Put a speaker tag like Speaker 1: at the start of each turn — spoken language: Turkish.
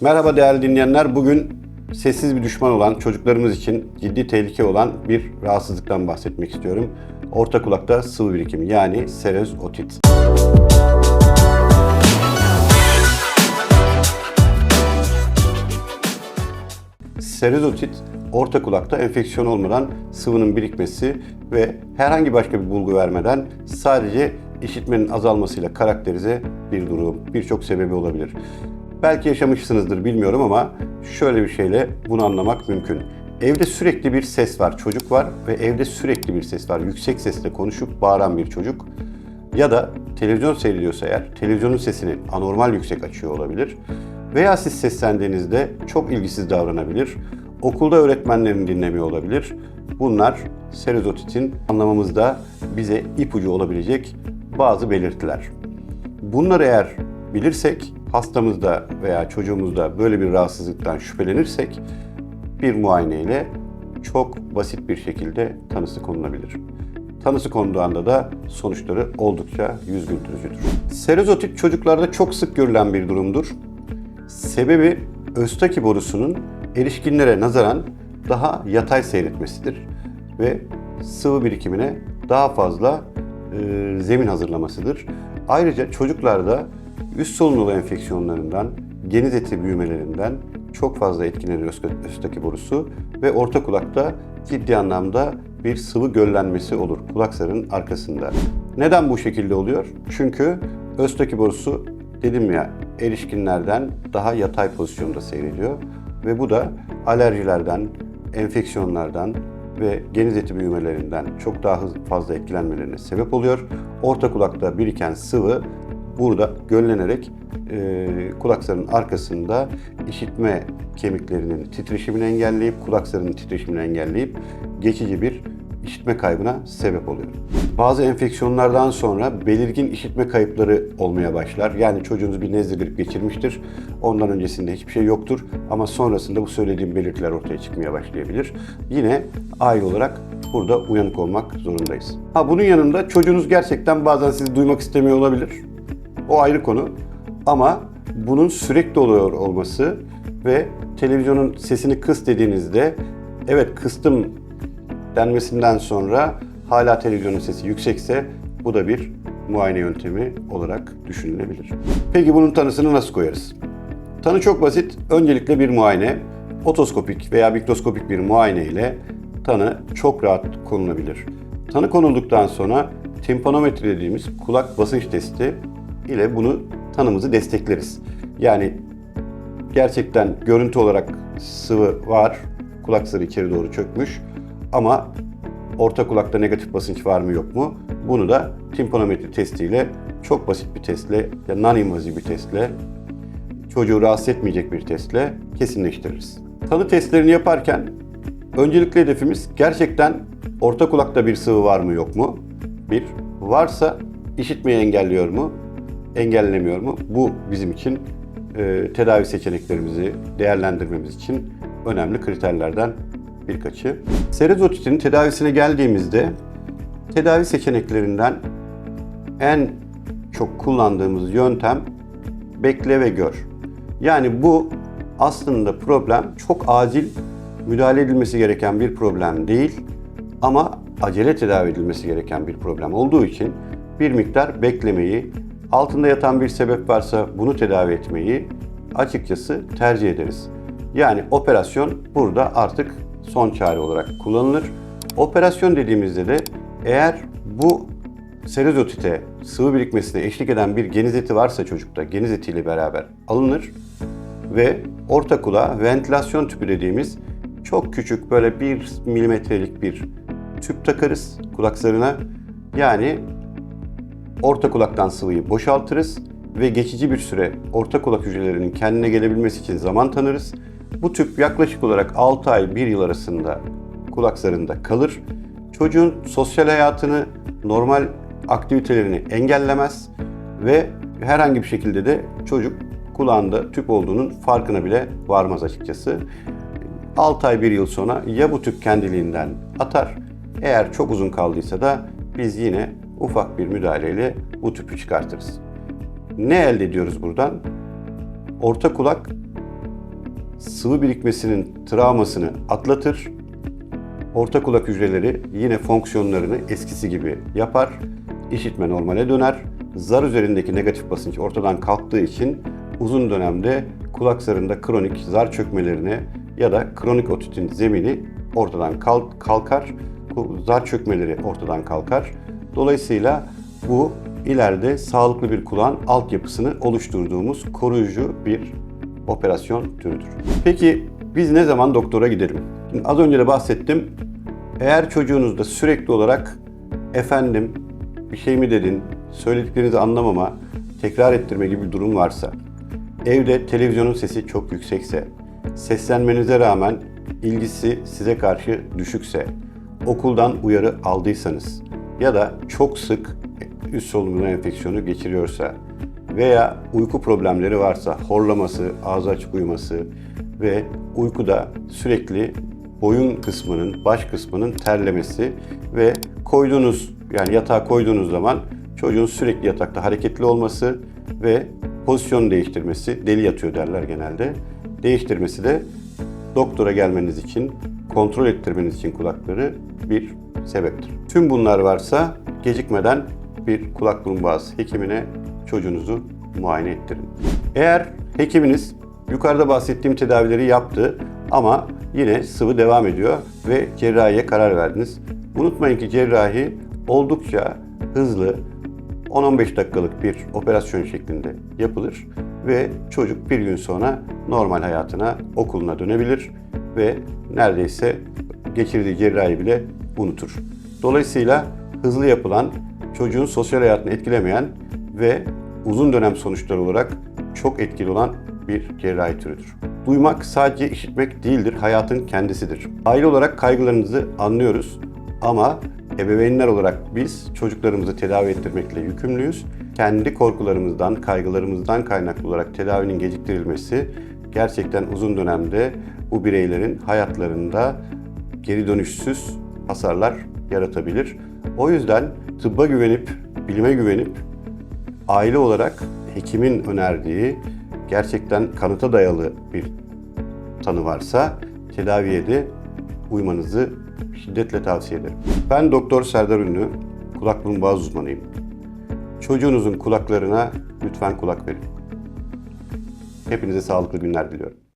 Speaker 1: Merhaba değerli dinleyenler. Bugün sessiz bir düşman olan çocuklarımız için ciddi tehlike olan bir rahatsızlıktan bahsetmek istiyorum. Orta kulakta sıvı birikimi yani seröz otit. Serozotit orta kulakta enfeksiyon olmadan sıvının birikmesi ve herhangi başka bir bulgu vermeden sadece işitmenin azalmasıyla karakterize bir durum. Birçok sebebi olabilir. Belki yaşamışsınızdır bilmiyorum ama şöyle bir şeyle bunu anlamak mümkün. Evde sürekli bir ses var, çocuk var ve evde sürekli bir ses var. Yüksek sesle konuşup bağıran bir çocuk ya da televizyon seyrediyorsa eğer televizyonun sesini anormal yüksek açıyor olabilir. Veya siz seslendiğinizde çok ilgisiz davranabilir. Okulda öğretmenlerini dinlemiyor olabilir. Bunlar serozotitin anlamamızda bize ipucu olabilecek bazı belirtiler. Bunları eğer bilirsek, hastamızda veya çocuğumuzda böyle bir rahatsızlıktan şüphelenirsek bir muayene ile çok basit bir şekilde tanısı konulabilir. Tanısı konduğu anda da sonuçları oldukça yüz güldürücüdür. Serozotit çocuklarda çok sık görülen bir durumdur. Sebebi Östaki borusunun erişkinlere nazaran daha yatay seyretmesidir ve sıvı birikimine daha fazla e, zemin hazırlamasıdır. Ayrıca çocuklarda üst solunum yolu enfeksiyonlarından, geniz eti büyümelerinden çok fazla etkilenir Östaki borusu ve orta kulakta ciddi anlamda bir sıvı göllenmesi olur kulak zarının arkasında. Neden bu şekilde oluyor? Çünkü Östaki borusu dedim ya erişkinlerden daha yatay pozisyonda seyrediyor ve bu da alerjilerden, enfeksiyonlardan ve geniz eti büyümelerinden çok daha fazla etkilenmelerine sebep oluyor. Orta kulakta biriken sıvı burada göllenerek e, kulak arkasında işitme kemiklerinin titreşimini engelleyip, kulak zarının titreşimini engelleyip geçici bir işitme kaybına sebep oluyor. Bazı enfeksiyonlardan sonra belirgin işitme kayıpları olmaya başlar. Yani çocuğunuz bir nezle grip geçirmiştir. Ondan öncesinde hiçbir şey yoktur ama sonrasında bu söylediğim belirtiler ortaya çıkmaya başlayabilir. Yine aile olarak burada uyanık olmak zorundayız. Ha bunun yanında çocuğunuz gerçekten bazen sizi duymak istemiyor olabilir. O ayrı konu. Ama bunun sürekli oluyor olması ve televizyonun sesini kıs dediğinizde evet kıstım denmesinden sonra hala televizyonun sesi yüksekse bu da bir muayene yöntemi olarak düşünülebilir. Peki bunun tanısını nasıl koyarız? Tanı çok basit. Öncelikle bir muayene, otoskopik veya mikroskopik bir muayene ile tanı çok rahat konulabilir. Tanı konulduktan sonra timpanometri dediğimiz kulak basınç testi ile bunu tanımızı destekleriz. Yani gerçekten görüntü olarak sıvı var, kulak zarı içeri doğru çökmüş ama orta kulakta negatif basınç var mı yok mu? Bunu da timpanometri testiyle çok basit bir testle ya non-invaziv bir testle çocuğu rahatsız etmeyecek bir testle kesinleştiririz. Tanı testlerini yaparken öncelikli hedefimiz gerçekten orta kulakta bir sıvı var mı yok mu? Bir. Varsa işitmeyi engelliyor mu? Engellemiyor mu? Bu bizim için e, tedavi seçeneklerimizi değerlendirmemiz için önemli kriterlerden birkaçı. Serozotitin tedavisine geldiğimizde tedavi seçeneklerinden en çok kullandığımız yöntem bekle ve gör. Yani bu aslında problem çok acil müdahale edilmesi gereken bir problem değil ama acele tedavi edilmesi gereken bir problem olduğu için bir miktar beklemeyi, altında yatan bir sebep varsa bunu tedavi etmeyi açıkçası tercih ederiz. Yani operasyon burada artık son çare olarak kullanılır. Operasyon dediğimizde de eğer bu serozotite sıvı birikmesine eşlik eden bir geniz eti varsa çocukta geniz etiyle beraber alınır ve orta kulağa ventilasyon tüpü dediğimiz çok küçük böyle 1 milimetrelik bir tüp takarız kulak zarına. Yani orta kulaktan sıvıyı boşaltırız ve geçici bir süre orta kulak hücrelerinin kendine gelebilmesi için zaman tanırız. Bu tüp yaklaşık olarak 6 ay 1 yıl arasında kulak zarında kalır. Çocuğun sosyal hayatını, normal aktivitelerini engellemez ve herhangi bir şekilde de çocuk kulağında tüp olduğunun farkına bile varmaz açıkçası. 6 ay 1 yıl sonra ya bu tüp kendiliğinden atar, eğer çok uzun kaldıysa da biz yine ufak bir müdahaleyle bu tüpü çıkartırız. Ne elde ediyoruz buradan? Orta kulak sıvı birikmesinin travmasını atlatır. Orta kulak hücreleri yine fonksiyonlarını eskisi gibi yapar. İşitme normale döner. Zar üzerindeki negatif basınç ortadan kalktığı için uzun dönemde kulak zarında kronik zar çökmelerine ya da kronik otitin zemini ortadan kalk- kalkar. Zar çökmeleri ortadan kalkar. Dolayısıyla bu ileride sağlıklı bir kulağın altyapısını oluşturduğumuz koruyucu bir operasyon türüdür. Peki biz ne zaman doktora gidelim? Şimdi az önce de bahsettim. Eğer çocuğunuzda sürekli olarak efendim bir şey mi dedin, söylediklerinizi anlamama, tekrar ettirme gibi bir durum varsa, evde televizyonun sesi çok yüksekse, seslenmenize rağmen ilgisi size karşı düşükse, okuldan uyarı aldıysanız ya da çok sık üst solunum enfeksiyonu geçiriyorsa veya uyku problemleri varsa, horlaması, ağzı açık uyuması ve uykuda sürekli boyun kısmının, baş kısmının terlemesi ve koyduğunuz yani yatağa koyduğunuz zaman çocuğun sürekli yatakta hareketli olması ve pozisyon değiştirmesi, deli yatıyor derler genelde. Değiştirmesi de doktora gelmeniz için, kontrol ettirmeniz için kulakları bir sebeptir. Tüm bunlar varsa gecikmeden bir kulak burun boğaz hekimine çocuğunuzu muayene ettirin. Eğer hekiminiz yukarıda bahsettiğim tedavileri yaptı ama yine sıvı devam ediyor ve cerrahiye karar verdiniz. Unutmayın ki cerrahi oldukça hızlı 10-15 dakikalık bir operasyon şeklinde yapılır ve çocuk bir gün sonra normal hayatına, okuluna dönebilir ve neredeyse geçirdiği cerrahi bile unutur. Dolayısıyla hızlı yapılan, çocuğun sosyal hayatını etkilemeyen ve uzun dönem sonuçları olarak çok etkili olan bir cerrahi türüdür. Duymak sadece işitmek değildir, hayatın kendisidir. Aile olarak kaygılarınızı anlıyoruz ama ebeveynler olarak biz çocuklarımızı tedavi ettirmekle yükümlüyüz. Kendi korkularımızdan, kaygılarımızdan kaynaklı olarak tedavinin geciktirilmesi gerçekten uzun dönemde bu bireylerin hayatlarında geri dönüşsüz hasarlar yaratabilir. O yüzden tıbba güvenip, bilime güvenip aile olarak hekimin önerdiği gerçekten kanıta dayalı bir tanı varsa tedaviye de uymanızı şiddetle tavsiye ederim. Ben Doktor Serdar Ünlü, kulak burun boğaz uzmanıyım. Çocuğunuzun kulaklarına lütfen kulak verin. Hepinize sağlıklı günler diliyorum.